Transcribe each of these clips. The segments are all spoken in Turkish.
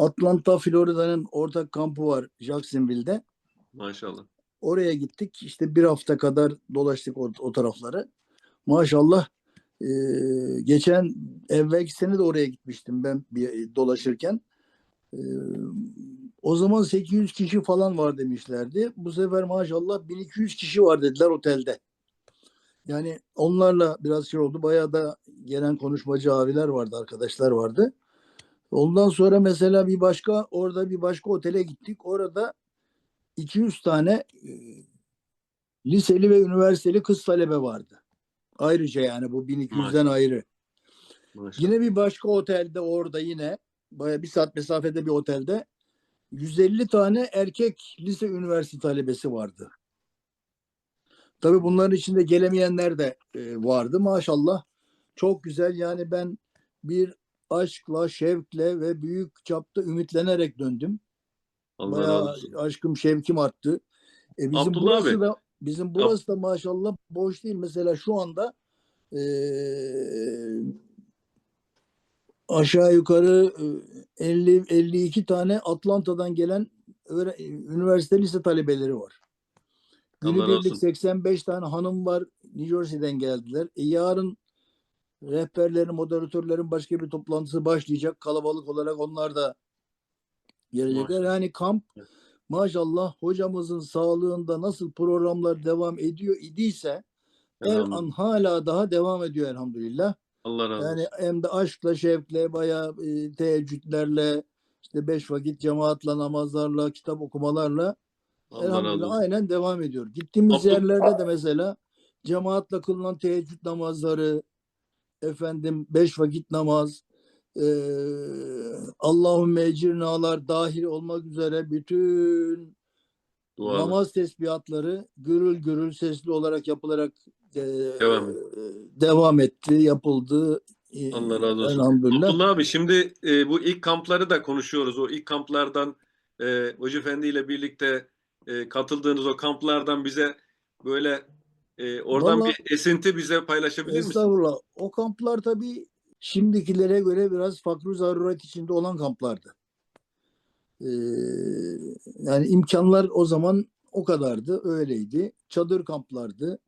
Atlanta, Florida'nın ortak kampı var Jacksonville'de. Maşallah. Oraya gittik. İşte bir hafta kadar dolaştık o, o tarafları. Maşallah e, geçen evvelki sene de oraya gitmiştim ben bir dolaşırken. E, o zaman 800 kişi falan var demişlerdi. Bu sefer maşallah 1200 kişi var dediler otelde. Yani onlarla biraz şey oldu. Bayağı da gelen konuşmacı abiler vardı, arkadaşlar vardı. Ondan sonra mesela bir başka orada bir başka otele gittik. Orada 200 tane e, liseli ve üniversiteli kız talebe vardı. Ayrıca yani bu 1200'den ayrı. Maşallah. Yine bir başka otelde orada yine baya bir saat mesafede bir otelde 150 tane erkek lise üniversite talebesi vardı. Tabii bunların içinde gelemeyenler de e, vardı maşallah. Çok güzel yani ben bir aşkla, şevkle ve büyük çapta ümitlenerek döndüm. Allah Bayağı aşkım şevkim arttı. E bizim Abdullah burası abi. da bizim burası da maşallah boş değil. Mesela şu anda e, aşağı yukarı e, 50 52 tane Atlanta'dan gelen üniversite lise talebeleri var. Günübirlik olsun. 85 tane hanım var. New Jersey'den geldiler. E yarın rehberlerin, moderatörlerin başka bir toplantısı başlayacak. Kalabalık olarak onlar da gelecekler. Yani kamp maşallah hocamızın sağlığında nasıl programlar devam ediyor idiyse Elhamdülillah. an hala daha devam ediyor elhamdülillah. Allah razı Yani olsun. hem de aşkla, şevkle, bayağı e, teheccüdlerle, işte beş vakit cemaatla, namazlarla, kitap okumalarla Allah razı elhamdülillah olsun. aynen devam ediyor. Gittiğimiz Abdül- yerlerde de mesela cemaatle kılınan teheccüd namazları, efendim beş vakit namaz, eee Allahümme ecirnalar dahil olmak üzere bütün Dualar. namaz tesbihatları gürül gürül sesli olarak yapılarak eee, Devam et. devam etti, yapıldı. Allah razı olsun. Abdullah abi şimdi e, bu ilk kampları da konuşuyoruz. O ilk kamplardan e, Hoca Efendi ile birlikte e, katıldığınız o kamplardan bize böyle e, oradan Vallahi- bir esinti bize paylaşabilir misin? Estağfurullah. O kamplar tabii şimdikilere göre biraz fakr zaruret içinde olan kamplardı. Ee, yani imkanlar o zaman o kadardı, öyleydi. Çadır kamplardı.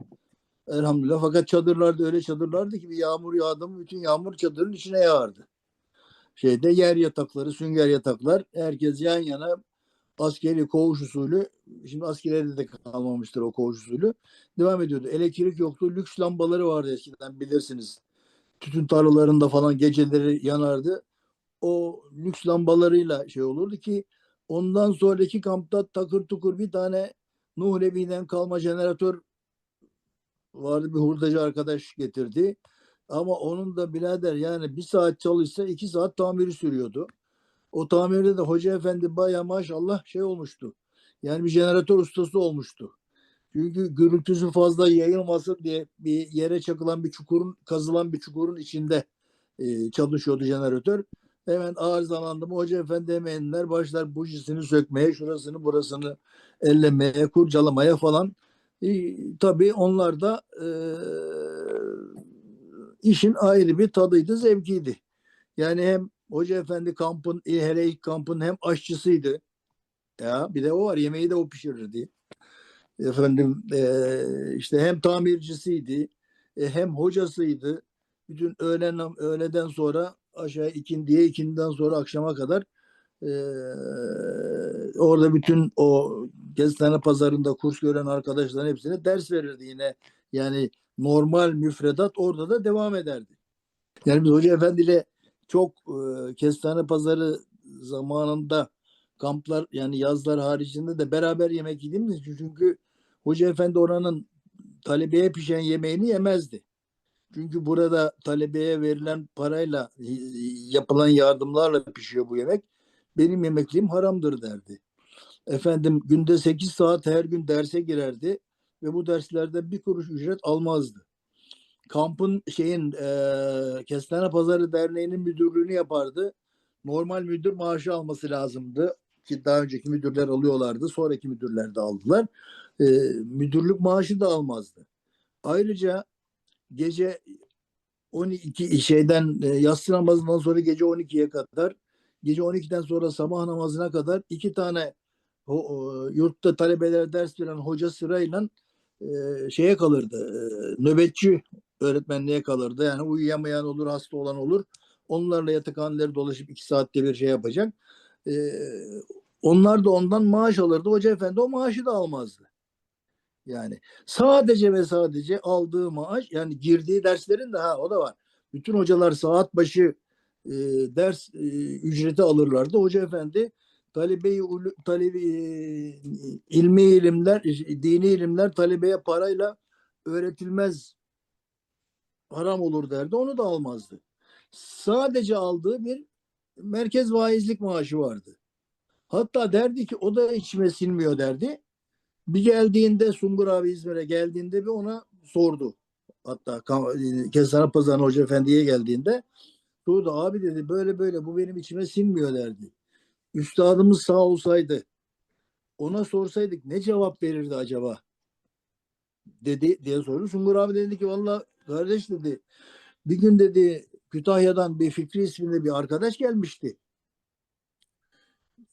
Elhamdülillah. Fakat çadırlarda öyle çadırlardı ki bir yağmur yağdı mı bütün yağmur çadırın içine yağardı. Şeyde yer yatakları, sünger yataklar herkes yan yana askeri koğuş usulü şimdi askerlerde de kalmamıştır o koğuş usulü devam ediyordu. Elektrik yoktu. Lüks lambaları vardı eskiden bilirsiniz. Tütün tarlalarında falan geceleri yanardı. O lüks lambalarıyla şey olurdu ki ondan sonraki kampta takır tukur bir tane Nuh Nebi'den kalma jeneratör vardı bir hurdacı arkadaş getirdi. Ama onun da birader yani bir saat çalışsa iki saat tamiri sürüyordu. O tamirde de hoca efendi baya maşallah şey olmuştu. Yani bir jeneratör ustası olmuştu. Çünkü gürültüsü fazla yayılmasın diye bir yere çakılan bir çukurun, kazılan bir çukurun içinde e, çalışıyordu jeneratör. Hemen arızalandı mı hoca efendi hemenler başlar bujisini sökmeye, şurasını burasını ellemeye, kurcalamaya falan. E, tabii onlar da e, işin ayrı bir tadıydı, zevkiydi. Yani hem hoca efendi kampın, hele ilk kampın hem aşçısıydı. Ya bir de o var, yemeği de o pişirirdi efendim eee, işte hem tamircisiydi e, hem hocasıydı. Bütün öğlen öğleden sonra aşağı ikindiye ikindiden sonra akşama kadar eee, orada bütün o Geztane pazarında kurs gören arkadaşların hepsine ders verirdi yine. Yani normal müfredat orada da devam ederdi. Yani biz Hoca Efendi ile çok e, Kestane Pazarı zamanında kamplar yani yazlar haricinde de beraber yemek yediğimiz için çünkü Hoca Efendi oranın talebeye pişen yemeğini yemezdi. Çünkü burada talebeye verilen parayla e, yapılan yardımlarla pişiyor bu yemek. Benim yemekliğim haramdır derdi. Efendim günde 8 saat her gün derse girerdi ve bu derslerde bir kuruş ücret almazdı. Kampın şeyin eee Kestane Pazarı Derneği'nin müdürlüğünü yapardı. Normal müdür maaşı alması lazımdı ki daha önceki müdürler alıyorlardı. Sonraki müdürler de aldılar. Eee, müdürlük maaşı da almazdı. Ayrıca gece 12 şeyden e, yatsı namazından sonra gece 12'ye kadar gece 12'den sonra sabah namazına kadar iki tane o, o, yurtta talebelere ders veren hoca sırayla şeye kalırdı. nöbetçi öğretmenliğe kalırdı. Yani uyuyamayan olur, hasta olan olur. Onlarla yatakhaneleri dolaşıp iki saatte bir şey yapacak. Onlar da ondan maaş alırdı. Hoca efendi o maaşı da almazdı. Yani sadece ve sadece aldığı maaş yani girdiği derslerin de ha o da var. Bütün hocalar saat başı e, ders e, ücreti alırlardı. Hoca efendi talebeyi ulu- talebi e, ilmi ilimler dini ilimler talebeye parayla öğretilmez haram olur derdi. Onu da almazdı. Sadece aldığı bir merkez vaizlik maaşı vardı. Hatta derdi ki o da içime sinmiyor derdi. Bir geldiğinde Sungur abi İzmir'e geldiğinde bir ona sordu. Hatta Ka- Kestane Pazarı'na Hoca Efendi'ye geldiğinde sordu abi dedi böyle böyle bu benim içime sinmiyor derdi. Üstadımız sağ olsaydı ona sorsaydık ne cevap verirdi acaba? Dedi diye sordu. Sungur abi dedi ki valla kardeş dedi bir gün dedi Kütahya'dan bir Fikri isminde bir arkadaş gelmişti.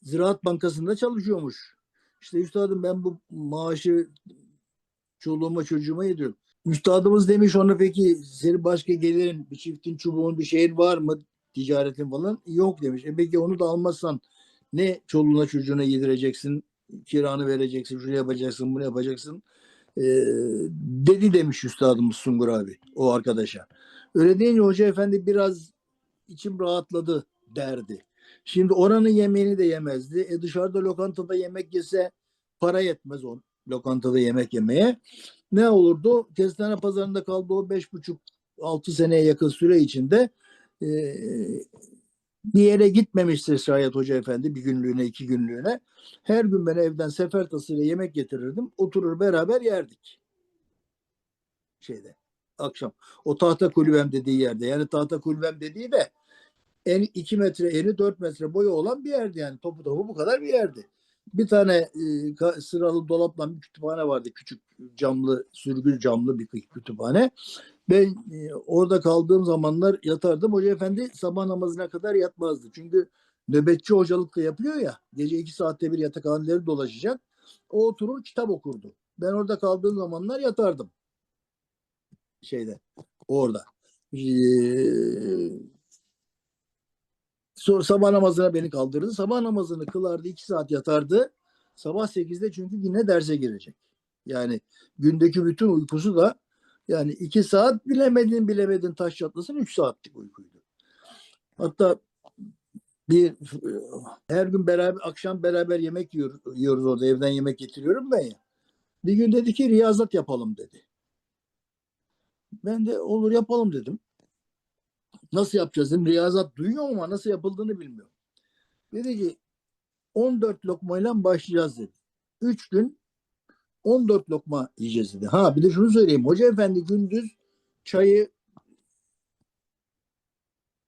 Ziraat Bankası'nda çalışıyormuş. İşte üstadım ben bu maaşı çoluğuma çocuğuma yediyorum. Üstadımız demiş ona peki senin başka gelirin bir çiftin çubuğun bir şeyin var mı ticaretin falan yok demiş. E peki onu da almazsan ne çoluğuna çocuğuna yedireceksin kiranı vereceksin şunu yapacaksın bunu yapacaksın Ee, dedi demiş üstadımız Sungur abi o arkadaşa. Öyle deyince hoca efendi biraz içim rahatladı derdi. Şimdi oranın yemeğini de yemezdi. E dışarıda lokantada yemek yese para yetmez o lokantada yemek yemeye. Ne olurdu? Kestane pazarında kaldığı o beş buçuk altı seneye yakın süre içinde e, bir yere gitmemişse şayet hoca efendi bir günlüğüne iki günlüğüne her gün ben evden sefer tasıyla yemek getirirdim. Oturur beraber yerdik. Şeyde akşam. O tahta kulübem dediği yerde. Yani tahta kulübem dediği de en 2 metre eni 4 metre boyu olan bir yerdi yani. Topu topu bu kadar bir yerdi. Bir tane e, sıralı dolapla bir kütüphane vardı. Küçük camlı, sürgü camlı bir kü- kütüphane. Ben e, orada kaldığım zamanlar yatardım. Hoca efendi sabah namazına kadar yatmazdı. Çünkü nöbetçi hocalık da yapıyor ya. Gece iki saatte bir yatakhaneleri dolaşacak. O oturur kitap okurdu. Ben orada kaldığım zamanlar yatardım. Şeyde, orada. Ee, Sonra sabah namazına beni kaldırdı. Sabah namazını kılardı. iki saat yatardı. Sabah 8'de çünkü yine derse girecek. Yani gündeki bütün uykusu da yani iki saat bilemedin bilemedin taş çatlasın üç saatlik uykuydu. Hatta bir her gün beraber akşam beraber yemek yiyor, yiyoruz orada evden yemek getiriyorum ben ya. Bir gün dedi ki riyazat yapalım dedi. Ben de olur yapalım dedim. Nasıl yapacağız dedim. Riyazat duyuyor ama nasıl yapıldığını bilmiyorum. Dedi ki 14 lokmayla başlayacağız dedi. 3 gün 14 lokma yiyeceğiz dedi. Ha bir de şunu söyleyeyim. Hoca efendi gündüz çayı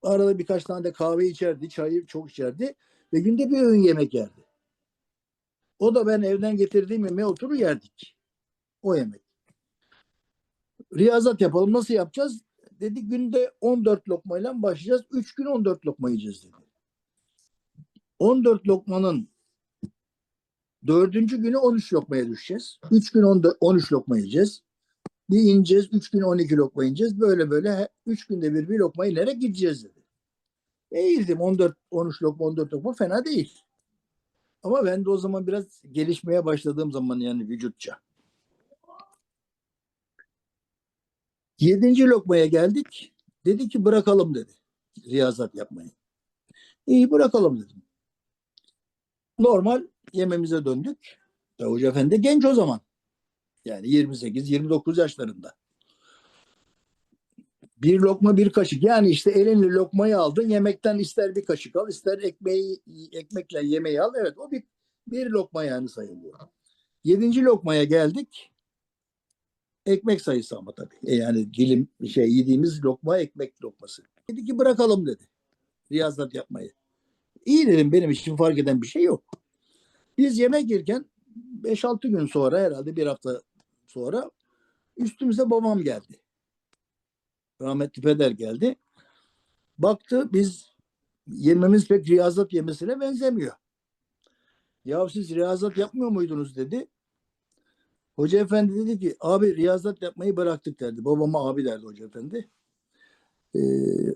arada birkaç tane de kahve içerdi. Çayı çok içerdi. Ve günde bir öğün yemek yerdi. O da ben evden getirdiğim yemeğe oturur yerdik. O yemek. Riyazat yapalım. Nasıl yapacağız? Dedi günde 14 lokmayla başlayacağız. 3 gün 14 lokma yiyeceğiz dedi. 14 lokmanın dördüncü günü 13 lokmaya düşeceğiz. 3 gün 14, 13 lokma yiyeceğiz. Bir ineceğiz. 3 gün 12 lokma yiyeceğiz. Böyle böyle 3 günde bir bir lokma yiyerek gideceğiz dedi. E iyi dedim 14, 13 lokma 14 lokma fena değil. Ama ben de o zaman biraz gelişmeye başladığım zaman yani vücutça. Yedinci lokmaya geldik. Dedi ki bırakalım dedi. Riyazat yapmayı. İyi bırakalım dedim. Normal yememize döndük. Ya Hoca Efendi genç o zaman. Yani 28-29 yaşlarında. Bir lokma bir kaşık. Yani işte elinle lokmayı aldın. Yemekten ister bir kaşık al, ister ekmeği ekmekle yemeği al. Evet o bir, bir lokma yani sayılıyor. Yedinci lokmaya geldik. Ekmek sayısı ama tabii. E yani dilim şey yediğimiz lokma ekmek lokması. Dedi ki bırakalım dedi. Riyazat yapmayı. İyi dedim benim için fark eden bir şey yok. Biz yemek yerken 5-6 gün sonra herhalde bir hafta sonra üstümüze babam geldi. Rahmetli peder geldi. Baktı biz yememiz pek riyazat yemesine benzemiyor. Ya siz riyazat yapmıyor muydunuz dedi. Hoca efendi dedi ki abi riyazat yapmayı bıraktık derdi. Babama abi derdi hoca efendi. Ee,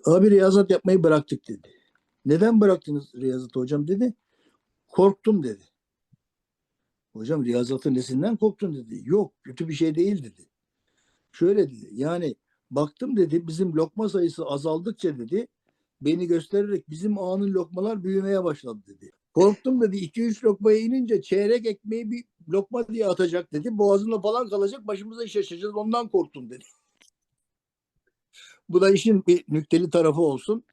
abi riyazat yapmayı bıraktık dedi. Neden bıraktınız riyazatı hocam dedi. Korktum dedi. Hocam riyazatın nesinden korktun dedi. Yok kötü bir şey değil dedi. Şöyle dedi yani baktım dedi bizim lokma sayısı azaldıkça dedi beni göstererek bizim ağanın lokmalar büyümeye başladı dedi. Korktum dedi 2-3 lokmaya inince çeyrek ekmeği bir lokma diye atacak dedi. Boğazında falan kalacak başımıza iş açacağız ondan korktum dedi. Bu da işin bir nükteli tarafı olsun.